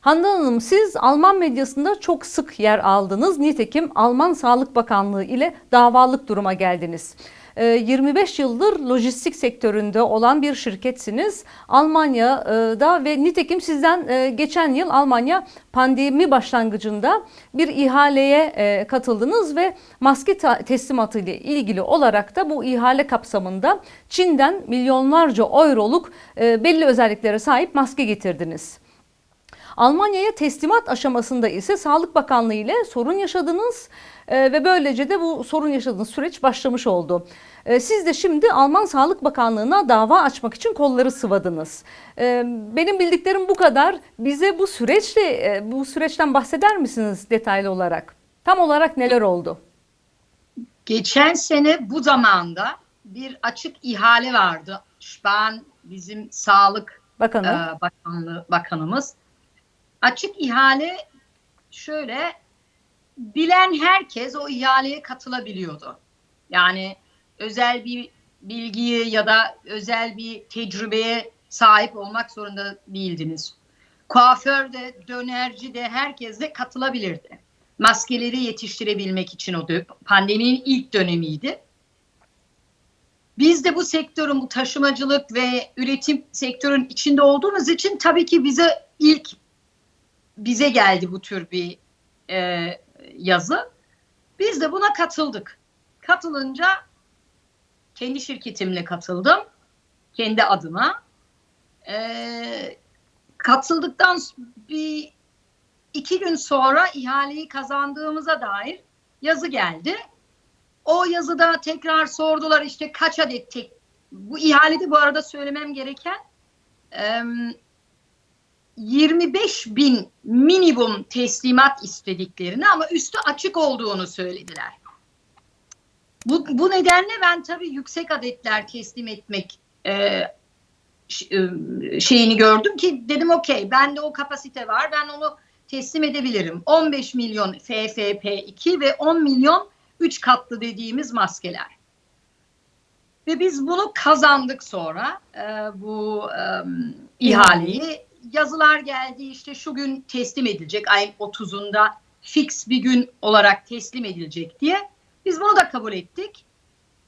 Handan Hanım siz Alman medyasında çok sık yer aldınız. Nitekim Alman Sağlık Bakanlığı ile davalık duruma geldiniz. Ee, 25 yıldır lojistik sektöründe olan bir şirketsiniz. Almanya'da ve nitekim sizden e, geçen yıl Almanya pandemi başlangıcında bir ihaleye e, katıldınız ve maske teslimatı ile ilgili olarak da bu ihale kapsamında Çin'den milyonlarca euroluk e, belli özelliklere sahip maske getirdiniz. Almanya'ya teslimat aşamasında ise Sağlık Bakanlığı ile sorun yaşadınız e, ve böylece de bu sorun yaşadığınız süreç başlamış oldu. E, siz de şimdi Alman Sağlık Bakanlığı'na dava açmak için kolları sıvadınız. E, benim bildiklerim bu kadar. Bize bu süreçle e, bu süreçten bahseder misiniz detaylı olarak? Tam olarak neler oldu? Geçen sene bu zamanda bir açık ihale vardı. Spahn bizim Sağlık Bakanım. e, Bakanlığı Bakanımız. Açık ihale şöyle bilen herkes o ihaleye katılabiliyordu. Yani özel bir bilgiye ya da özel bir tecrübeye sahip olmak zorunda değildiniz. Kuaför de, dönerci de herkes de katılabilirdi. Maskeleri yetiştirebilmek için o pandeminin ilk dönemiydi. Biz de bu sektörün, bu taşımacılık ve üretim sektörün içinde olduğumuz için tabii ki bize ilk bize geldi bu tür bir e, yazı. Biz de buna katıldık. Katılınca kendi şirketimle katıldım. Kendi adıma. E, katıldıktan bir iki gün sonra ihaleyi kazandığımıza dair yazı geldi. O yazıda tekrar sordular işte kaç adet tek bu ihalede bu arada söylemem gereken 25 bin minimum teslimat istediklerini ama üstü açık olduğunu söylediler. Bu, bu nedenle ben tabii yüksek adetler teslim etmek e, e, şeyini gördüm ki dedim okey bende o kapasite var ben onu teslim edebilirim. 15 milyon FFP2 ve 10 milyon 3 katlı dediğimiz maskeler. Ve biz bunu kazandık sonra e, bu e, ihaleyi. Yazılar geldi işte şu gün teslim edilecek ayın 30'unda fix bir gün olarak teslim edilecek diye. Biz bunu da kabul ettik.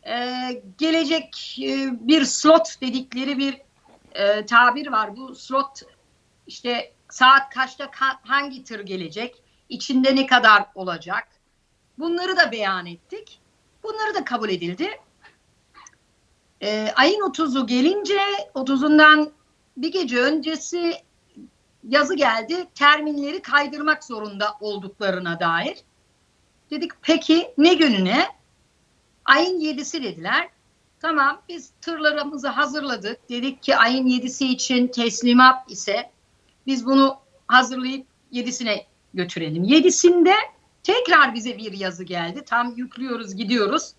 E, gelecek e, bir slot dedikleri bir e, tabir var. Bu slot işte saat kaçta ka- hangi tır gelecek, içinde ne kadar olacak. Bunları da beyan ettik. Bunları da kabul edildi. Ee, ayın 30'u gelince 30'undan bir gece öncesi yazı geldi. Terminleri kaydırmak zorunda olduklarına dair. Dedik peki ne gününe? Ayın 7'si dediler. Tamam biz tırlarımızı hazırladık. Dedik ki ayın 7'si için teslimat ise biz bunu hazırlayıp 7'sine götürelim. 7'sinde tekrar bize bir yazı geldi. Tam yüklüyoruz gidiyoruz.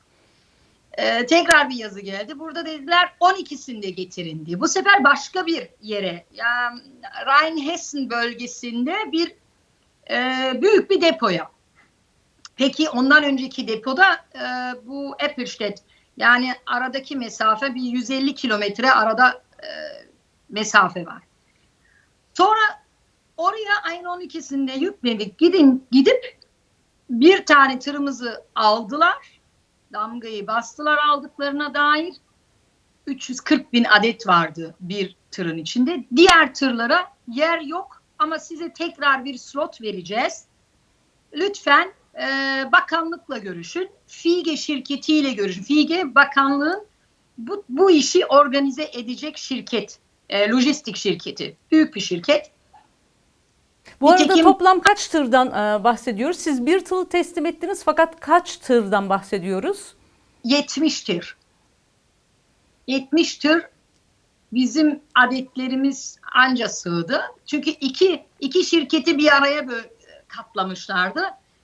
Ee, tekrar bir yazı geldi. Burada dediler 12'sinde getirin diye. Bu sefer başka bir yere yani Rheinhessen bölgesinde bir e, büyük bir depoya. Peki ondan önceki depoda e, bu Eppelstedt yani aradaki mesafe bir 150 kilometre arada e, mesafe var. Sonra oraya ayın 12'sinde yükledik. Gidin gidip bir tane tırımızı aldılar. Damgayı bastılar aldıklarına dair. 340 bin adet vardı bir tırın içinde. Diğer tırlara yer yok ama size tekrar bir slot vereceğiz. Lütfen e, bakanlıkla görüşün. FİGE şirketiyle görüşün. FİGE bakanlığın bu, bu işi organize edecek şirket. E, lojistik şirketi. Büyük bir şirket. Bu arada Nitekim- toplam kaç tırdan e, bahsediyoruz? Siz bir tır teslim ettiniz fakat kaç tırdan bahsediyoruz? 70 tır. 70 tır bizim adetlerimiz anca sığdı. Çünkü iki, iki şirketi bir araya böyle kaplamışlardı.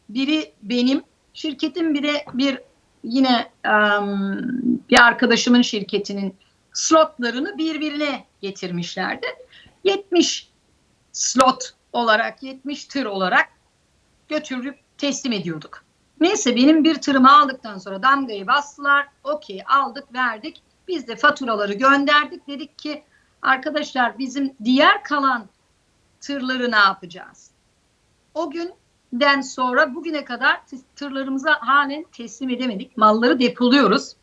Biri benim şirketim bir de bir yine em, bir arkadaşımın şirketinin slotlarını birbirine getirmişlerdi. 70 slot olarak 70 tır olarak götürüp teslim ediyorduk. Neyse benim bir tırımı aldıktan sonra damgayı bastılar. Okey aldık verdik. Biz de faturaları gönderdik. Dedik ki arkadaşlar bizim diğer kalan tırları ne yapacağız? O günden sonra bugüne kadar tırlarımıza halen teslim edemedik. Malları depoluyoruz.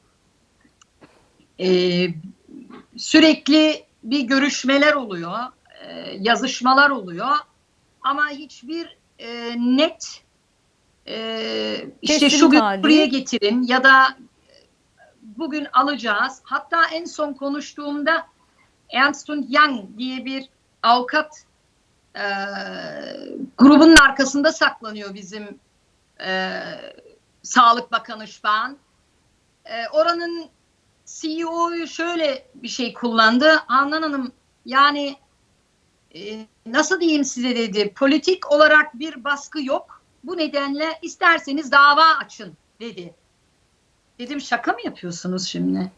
Ee, sürekli bir görüşmeler oluyor, e, yazışmalar oluyor ama hiçbir e, net e, işte şu gün tarihi. buraya getirin ya da bugün alacağız. Hatta en son konuştuğumda Ernst Young diye bir avukat e, grubunun arkasında saklanıyor bizim e, Sağlık Bakanı şu an. E, oranın CEO'yu şöyle bir şey kullandı. Handan Hanım yani e, nasıl diyeyim size dedi politik olarak bir baskı yok. Bu nedenle isterseniz dava açın dedi. Dedim şaka mı yapıyorsunuz şimdi?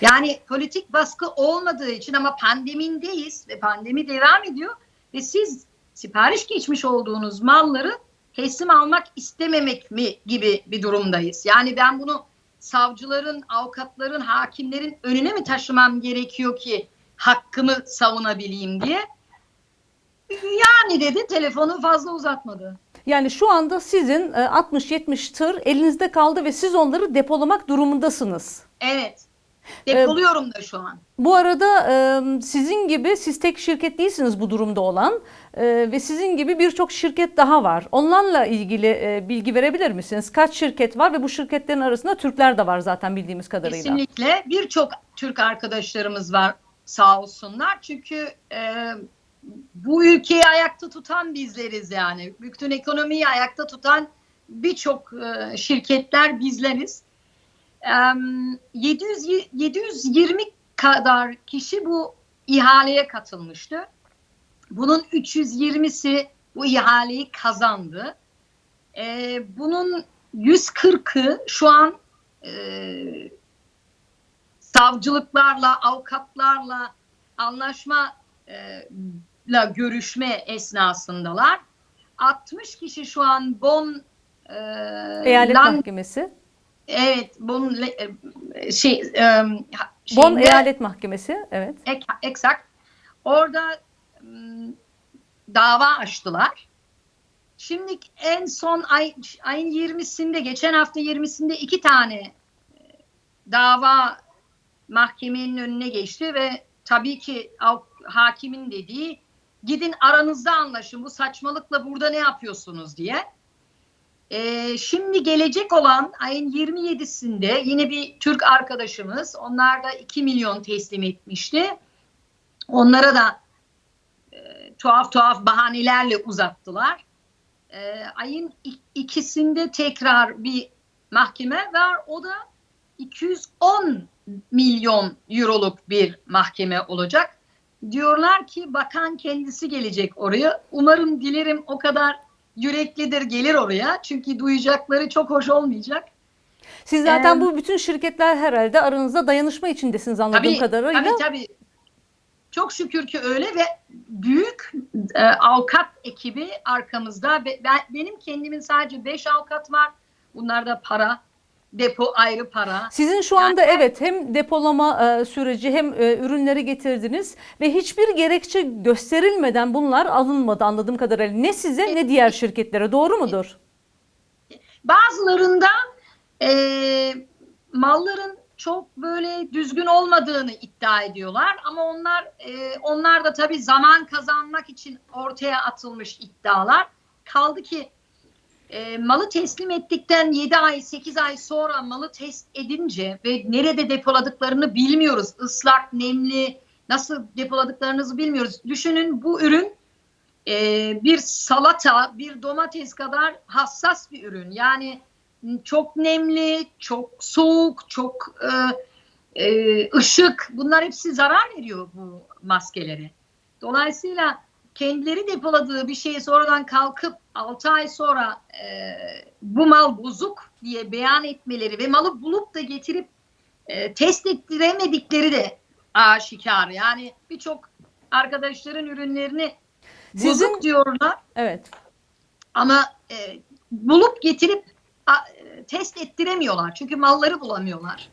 Yani politik baskı olmadığı için ama pandemindeyiz ve pandemi devam ediyor ve siz sipariş geçmiş olduğunuz malları teslim almak istememek mi gibi bir durumdayız. Yani ben bunu savcıların, avukatların, hakimlerin önüne mi taşımam gerekiyor ki hakkımı savunabileyim diye? Yani dedi telefonu fazla uzatmadı. Yani şu anda sizin e, 60-70 tır elinizde kaldı ve siz onları depolamak durumundasınız. Evet. Depoluyorum da şu an. Bu arada e, sizin gibi siz tek şirket değilsiniz bu durumda olan e, ve sizin gibi birçok şirket daha var. Onlarla ilgili e, bilgi verebilir misiniz? Kaç şirket var ve bu şirketlerin arasında Türkler de var zaten bildiğimiz kadarıyla. Kesinlikle birçok Türk arkadaşlarımız var sağ olsunlar. Çünkü e, bu ülkeyi ayakta tutan bizleriz yani. Bütün ekonomiyi ayakta tutan birçok e, şirketler bizleriz. E, 700, 720 kadar kişi bu ihaleye katılmıştı. Bunun 320'si bu ihaleyi kazandı. E, bunun 140'ı şu an e, savcılıklarla, avukatlarla anlaşma e, la görüşme esnasındalar. 60 kişi şu an Bon e, Eyalet Land- Mahkemesi. evet Bon e, şey e, Bon şeyinde- Eyalet Mahkemesi. Evet. Ek, exact. Orada m, dava açtılar. Şimdi en son ay, ayın 20'sinde, geçen hafta 20'sinde iki tane e, dava mahkemenin önüne geçti ve tabii ki hakimin dediği gidin aranızda anlaşın bu saçmalıkla burada ne yapıyorsunuz diye. Ee, şimdi gelecek olan ayın 27'sinde yine bir Türk arkadaşımız onlar da 2 milyon teslim etmişti. Onlara da e, tuhaf tuhaf bahanelerle uzattılar. E, ayın ik- ikisinde tekrar bir mahkeme var. O da 210 milyon euroluk bir mahkeme olacak. Diyorlar ki bakan kendisi gelecek oraya. Umarım dilerim o kadar yüreklidir gelir oraya. Çünkü duyacakları çok hoş olmayacak. Siz zaten Ee, bu bütün şirketler herhalde aranızda dayanışma içindesiniz anladığım Tabii, kadarıyla. Tabii tabii. Çok şükür ki öyle ve büyük e, avukat ekibi arkamızda. Ben, benim kendimin sadece 5 avukat var. Bunlar da para, depo ayrı para. Sizin şu anda evet hem depolama e, süreci hem e, ürünleri getirdiniz ve hiçbir gerekçe gösterilmeden bunlar alınmadı anladığım kadarıyla. Ne size ne diğer şirketlere doğru mudur? Bazılarında e, malların çok böyle düzgün olmadığını iddia ediyorlar ama onlar e, onlar da tabii zaman kazanmak için ortaya atılmış iddialar. Kaldı ki e, malı teslim ettikten 7 ay 8 ay sonra malı test edince ve nerede depoladıklarını bilmiyoruz. Islak, nemli nasıl depoladıklarınızı bilmiyoruz. Düşünün bu ürün e, bir salata, bir domates kadar hassas bir ürün. Yani çok nemli, çok soğuk, çok e, e, ışık bunlar hepsi zarar veriyor bu maskelere. Dolayısıyla kendileri depoladığı bir şeyi sonradan kalkıp 6 ay sonra e, bu mal bozuk diye beyan etmeleri ve malı bulup da getirip e, test ettiremedikleri de aşikar. Yani birçok arkadaşların ürünlerini Sizin- bozuk diyorlar Evet. ama e, bulup getirip a, e, test ettiremiyorlar. Çünkü malları bulamıyorlar.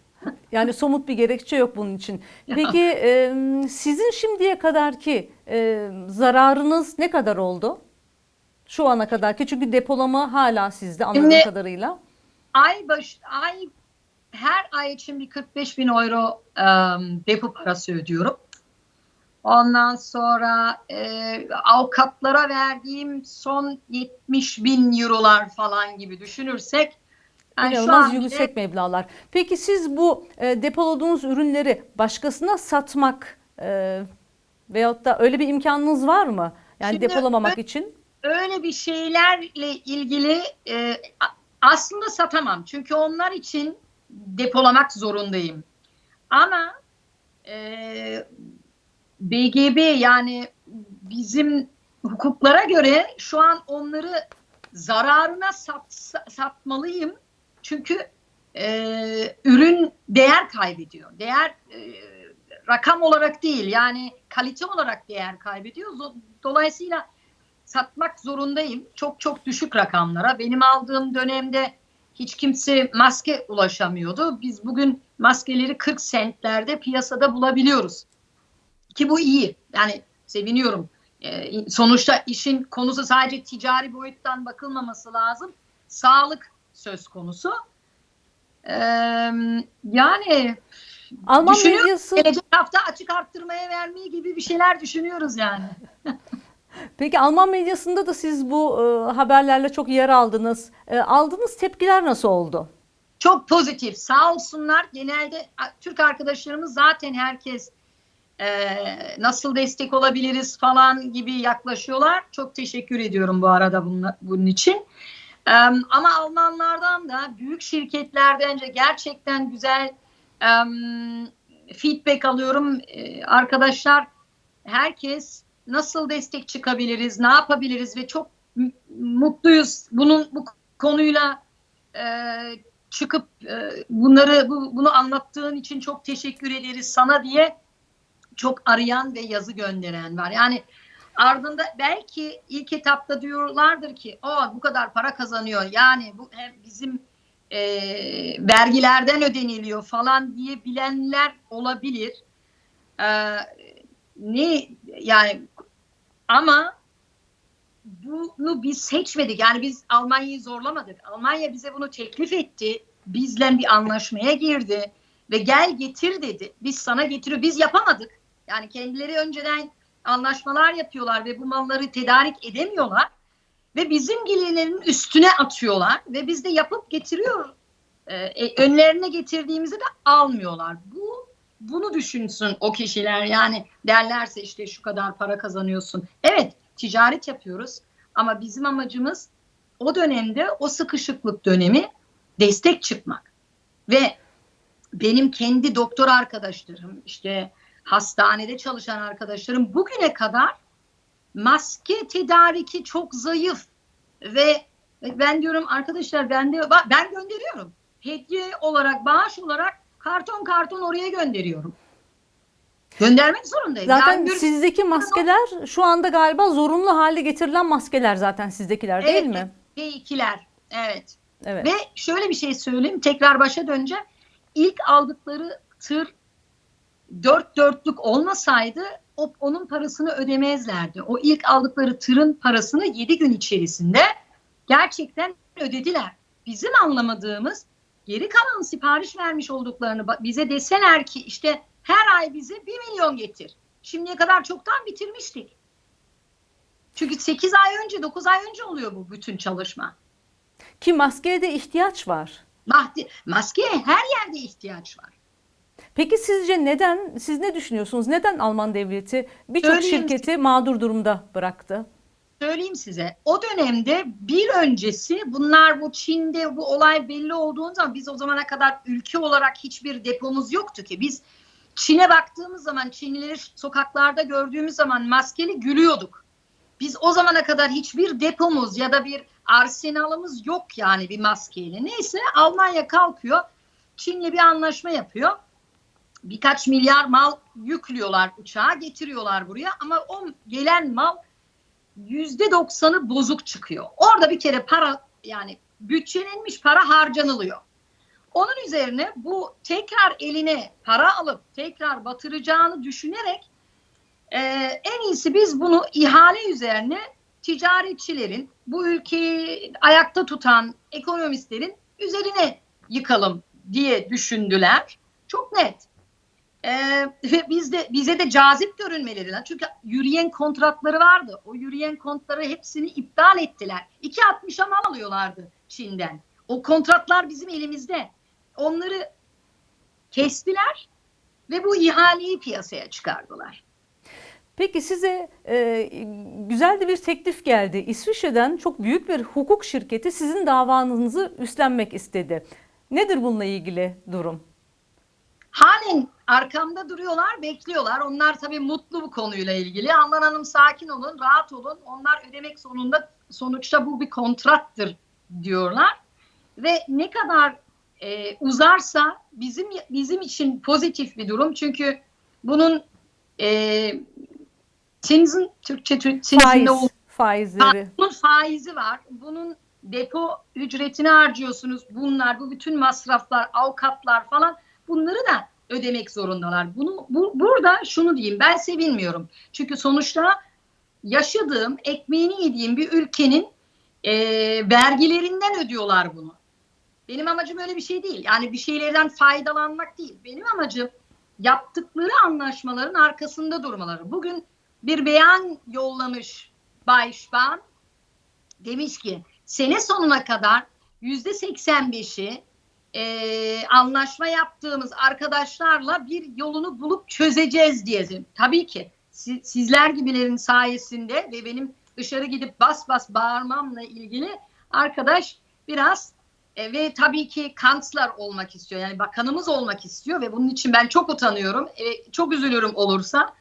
Yani somut bir gerekçe yok bunun için. Peki e, sizin şimdiye kadarki e, zararınız ne kadar oldu? Şu ana kadarki çünkü depolama hala sizde anladığım Şimdi- kadarıyla. Ay baş ay her ay için bir 45 bin euro em, depo parası ödüyorum. Ondan sonra e, avukatlara verdiğim son 70 bin eurolar falan gibi düşünürsek yani İnanılmaz an bile- yüksek meblağlar. Peki siz bu e, depoladiğiniz ürünleri başkasına satmak e, veyahut da öyle bir imkanınız var mı? Yani Şimdi depolamamak için. öyle bir şeylerle ilgili e, aslında satamam. Çünkü onlar için depolamak zorundayım. Ama e, BGB yani bizim hukuklara göre şu an onları zararına sat, sa- satmalıyım. Çünkü e, ürün değer kaybediyor. Değer e, rakam olarak değil yani kalite olarak değer kaybediyor. Dolayısıyla satmak zorundayım. Çok çok düşük rakamlara. Benim aldığım dönemde hiç kimse maske ulaşamıyordu. Biz bugün maskeleri 40 sentlerde piyasada bulabiliyoruz. Ki bu iyi. Yani seviniyorum. Ee, sonuçta işin konusu sadece ticari boyuttan bakılmaması lazım. Sağlık söz konusu. Ee, yani Alman medyası gelecek hafta açık arttırmaya vermeyi gibi bir şeyler düşünüyoruz yani. Peki Alman medyasında da siz bu e, haberlerle çok yer aldınız. E, aldığınız tepkiler nasıl oldu? Çok pozitif. Sağ olsunlar. Genelde Türk arkadaşlarımız zaten herkes e, nasıl destek olabiliriz falan gibi yaklaşıyorlar. Çok teşekkür ediyorum bu arada bunla, bunun için. Ama Almanlardan da büyük şirketlerden de gerçekten güzel feedback alıyorum. E, arkadaşlar herkes nasıl destek çıkabiliriz, ne yapabiliriz ve çok mutluyuz bunun bu konuyla e, çıkıp e, bunları bu, bunu anlattığın için çok teşekkür ederiz sana diye çok arayan ve yazı gönderen var. Yani ardında belki ilk etapta diyorlardır ki o bu kadar para kazanıyor yani bu hem bizim e, vergilerden ödeniliyor falan diye bilenler olabilir. E, ne yani ama bunu biz seçmedik. Yani biz Almanya'yı zorlamadık. Almanya bize bunu teklif etti. Bizle bir anlaşmaya girdi ve gel getir dedi. Biz sana getiriyor. Biz yapamadık. Yani kendileri önceden anlaşmalar yapıyorlar ve bu malları tedarik edemiyorlar ve bizim gelilerin üstüne atıyorlar ve biz de yapıp getiriyor. Ee, önlerine getirdiğimizi de almıyorlar. Bu bunu düşünsün o kişiler yani derlerse işte şu kadar para kazanıyorsun. Evet ticaret yapıyoruz ama bizim amacımız o dönemde o sıkışıklık dönemi destek çıkmak. Ve benim kendi doktor arkadaşlarım işte hastanede çalışan arkadaşlarım bugüne kadar maske tedariki çok zayıf ve ben diyorum arkadaşlar ben de ben gönderiyorum. Hediye olarak bağış olarak karton karton oraya gönderiyorum. Göndermek zorundayım. Zaten Yani sizdeki maskeler şu anda galiba zorunlu hale getirilen maskeler zaten sizdekiler değil Evet, mi? P2'ler. Evet. Evet. Ve şöyle bir şey söyleyeyim. Tekrar başa döneceğim. İlk aldıkları tır dört dörtlük olmasaydı o, onun parasını ödemezlerdi. O ilk aldıkları tırın parasını 7 gün içerisinde gerçekten ödediler. Bizim anlamadığımız geri kalan sipariş vermiş olduklarını bize deseler ki işte her ay bize 1 milyon getir. Şimdiye kadar çoktan bitirmiştik. Çünkü 8 ay önce 9 ay önce oluyor bu bütün çalışma. Ki maskeye de ihtiyaç var. Mahdi, maskeye her yerde ihtiyaç var. Peki sizce neden, siz ne düşünüyorsunuz? Neden Alman devleti birçok Söyleyeyim şirketi mağdur durumda bıraktı? Söyleyeyim size o dönemde bir öncesi bunlar bu Çin'de bu olay belli olduğu zaman biz o zamana kadar ülke olarak hiçbir depomuz yoktu ki. Biz Çin'e baktığımız zaman Çinlileri sokaklarda gördüğümüz zaman maskeli gülüyorduk. Biz o zamana kadar hiçbir depomuz ya da bir arsenalımız yok yani bir maskeyle. Neyse Almanya kalkıyor. Çin'le bir anlaşma yapıyor. Birkaç milyar mal yüklüyorlar uçağa getiriyorlar buraya ama o gelen mal yüzde doksanı bozuk çıkıyor. Orada bir kere para yani bütçelenmiş para harcanılıyor. Onun üzerine bu tekrar eline para alıp tekrar batıracağını düşünerek e, en iyisi biz bunu ihale üzerine ticaretçilerin, bu ülkeyi ayakta tutan ekonomistlerin üzerine yıkalım diye düşündüler. Çok net. Ee, ve bizde bize de cazip görünmeleri lazım. Çünkü yürüyen kontratları vardı. O yürüyen kontratları hepsini iptal ettiler. 2.60'a mal alıyorlardı Çin'den. O kontratlar bizim elimizde. Onları kestiler ve bu ihaleyi piyasaya çıkardılar. Peki size e, güzel de bir teklif geldi. İsviçre'den çok büyük bir hukuk şirketi sizin davanızı üstlenmek istedi. Nedir bununla ilgili durum? Halen arkamda duruyorlar, bekliyorlar. Onlar tabii mutlu bu konuyla ilgili. Handan Hanım sakin olun, rahat olun. Onlar ödemek sonunda sonuçta bu bir kontrattır diyorlar. Ve ne kadar e, uzarsa bizim bizim için pozitif bir durum. Çünkü bunun e, Tinsin Türkçe Tinsin Faiz, faizleri. bunun faizi var. Bunun depo ücretini harcıyorsunuz. Bunlar, bu bütün masraflar, avukatlar falan bunları da ödemek zorundalar. Bunu bu, burada şunu diyeyim. Ben sevinmiyorum. Çünkü sonuçta yaşadığım, ekmeğini yediğim bir ülkenin e, vergilerinden ödüyorlar bunu. Benim amacım öyle bir şey değil. Yani bir şeylerden faydalanmak değil. Benim amacım yaptıkları anlaşmaların arkasında durmaları. Bugün bir beyan yollamış Başbakan demiş ki sene sonuna kadar yüzde 85'i e, anlaşma yaptığımız arkadaşlarla bir yolunu bulup çözeceğiz diye. Tabii ki si- sizler gibilerin sayesinde ve benim dışarı gidip bas bas bağırmamla ilgili arkadaş biraz e, ve tabii ki kanslar olmak istiyor. Yani bakanımız olmak istiyor ve bunun için ben çok utanıyorum. E, çok üzülürüm olursa.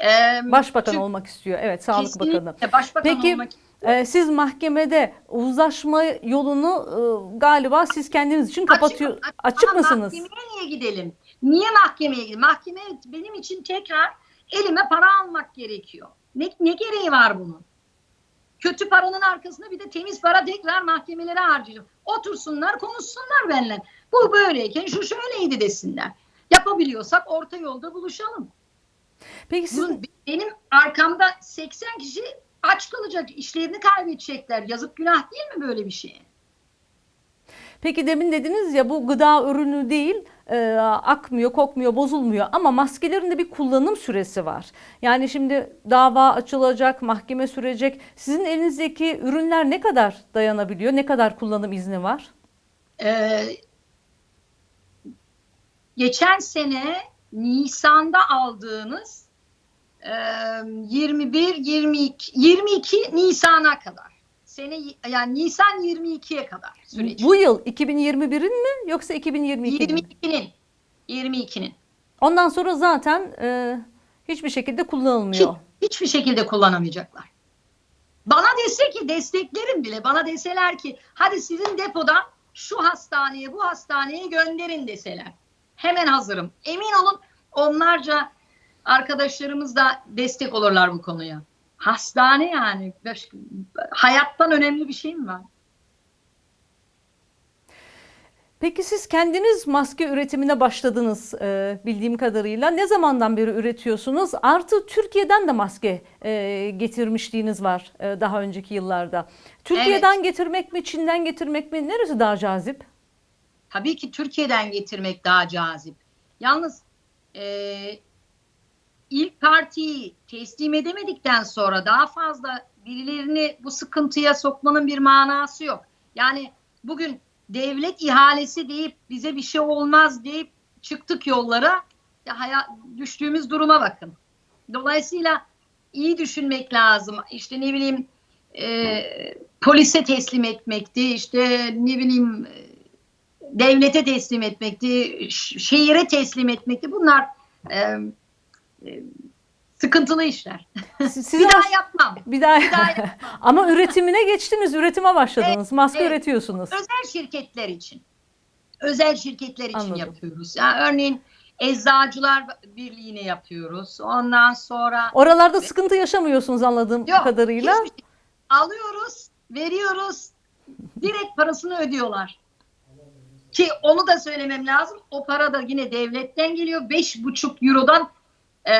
E, Başbakan çünkü- olmak istiyor. Evet, Sağlık Bakanı. Başbakan Peki, olmak Ee, siz mahkemede uzlaşma yolunu e, galiba siz kendiniz için kapatıyor. Açık, Açık, Ama mısınız? Mahkemeye niye gidelim? Niye mahkemeye gidelim? Mahkeme benim için tekrar elime para almak gerekiyor. Ne, ne gereği var bunun? Kötü paranın arkasında bir de temiz para tekrar mahkemelere harcayacağım. Otursunlar konuşsunlar benimle. Bu böyleyken şu şöyleydi desinler. Yapabiliyorsak orta yolda buluşalım. Peki siz Bunun, benim arkamda 80 kişi aç kalacak, işlerini kaybedecekler. Yazık günah değil mi böyle bir şey? Peki demin dediniz ya bu gıda ürünü değil e, akmıyor, kokmuyor, bozulmuyor ama maskelerin de bir kullanım süresi var. Yani şimdi dava açılacak, mahkeme sürecek. Sizin elinizdeki ürünler ne kadar dayanabiliyor? Ne kadar kullanım izni var? Ee, geçen sene Nisan'da aldığınız e, 21 22 22 Nisan'a kadar. Sene yani Nisan 22'ye kadar süreç. Bu yıl 2021'in mi yoksa 2022'nin mi? 22'nin 22'nin. Ondan sonra zaten e, hiçbir şekilde Hiç, kullanılmıyor. hiçbir şekilde kullanamayacaklar. Bana dese ki desteklerim bile. Bana deseler ki hadi sizin depodan şu hastaneye bu hastaneye gönderin deseler. Hemen hazırım. Emin olun onlarca arkadaşlarımız da destek olurlar bu konuya. Hastane yani. Hayattan önemli bir şey mi var? Peki siz kendiniz maske üretimine başladınız e, bildiğim kadarıyla. Ne zamandan beri üretiyorsunuz? Artı Türkiye'den de maske e, getirmişliğiniz var e, daha önceki yıllarda. Türkiye'den getirmek mi, Çin'den getirmek mi? Neresi daha cazip? Tabii ki Türkiye'den getirmek daha cazip. Yalnız e, ilk partiyi teslim edemedikten sonra daha fazla birilerini bu sıkıntıya sokmanın bir manası yok. Yani bugün devlet ihalesi deyip bize bir şey olmaz deyip çıktık yollara. Ya hayat, düştüğümüz duruma bakın. Dolayısıyla iyi düşünmek lazım. İşte ne bileyim e, polise teslim etmekti. İşte ne bileyim devlete teslim etmekti, şehire teslim etmekti. Bunlar e, e, sıkıntılı işler. Siz, Bir daha yapmam. bir daha, Bir daha yapmam. ama üretimine geçtiniz, üretime başladınız. Maske evet. üretiyorsunuz. Özel şirketler için. Özel şirketler için Anladım. yapıyoruz. Yani örneğin Eczacılar Birliği'ne yapıyoruz. Ondan sonra Oralarda sıkıntı yaşamıyorsunuz anladığım yok kadarıyla. hiçbir şey. alıyoruz, veriyoruz. Direkt parasını ödüyorlar. Ki onu da söylemem lazım. O para da yine devletten geliyor. 5,5 Euro'dan e,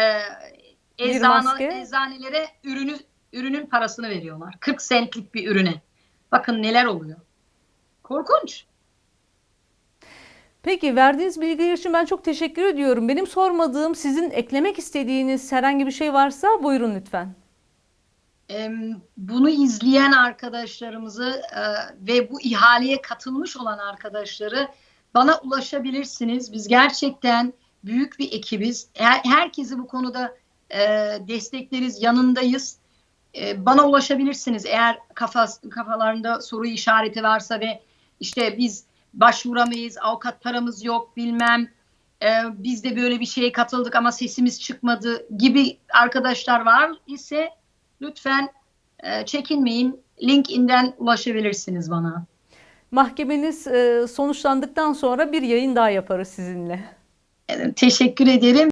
eczane, eczanelere ürünü ürünün parasını veriyorlar. 40 sentlik bir ürüne. Bakın neler oluyor. Korkunç. Peki verdiğiniz bilgiler için ben çok teşekkür ediyorum. Benim sormadığım sizin eklemek istediğiniz herhangi bir şey varsa buyurun lütfen. Bunu izleyen arkadaşlarımızı e, ve bu ihaleye katılmış olan arkadaşları bana ulaşabilirsiniz. Biz gerçekten büyük bir ekibiz. Her, herkesi bu konuda e, destekleriz, yanındayız. E, bana ulaşabilirsiniz eğer kafas, kafalarında soru işareti varsa ve işte biz başvuramayız, avukat paramız yok bilmem. biz de böyle bir şeye katıldık ama sesimiz çıkmadı gibi arkadaşlar var ise lütfen e, çekinmeyin. LinkedIn'den ulaşabilirsiniz bana. Mahkemeniz e, sonuçlandıktan sonra bir yayın daha yaparız sizinle. Teşekkür ederim.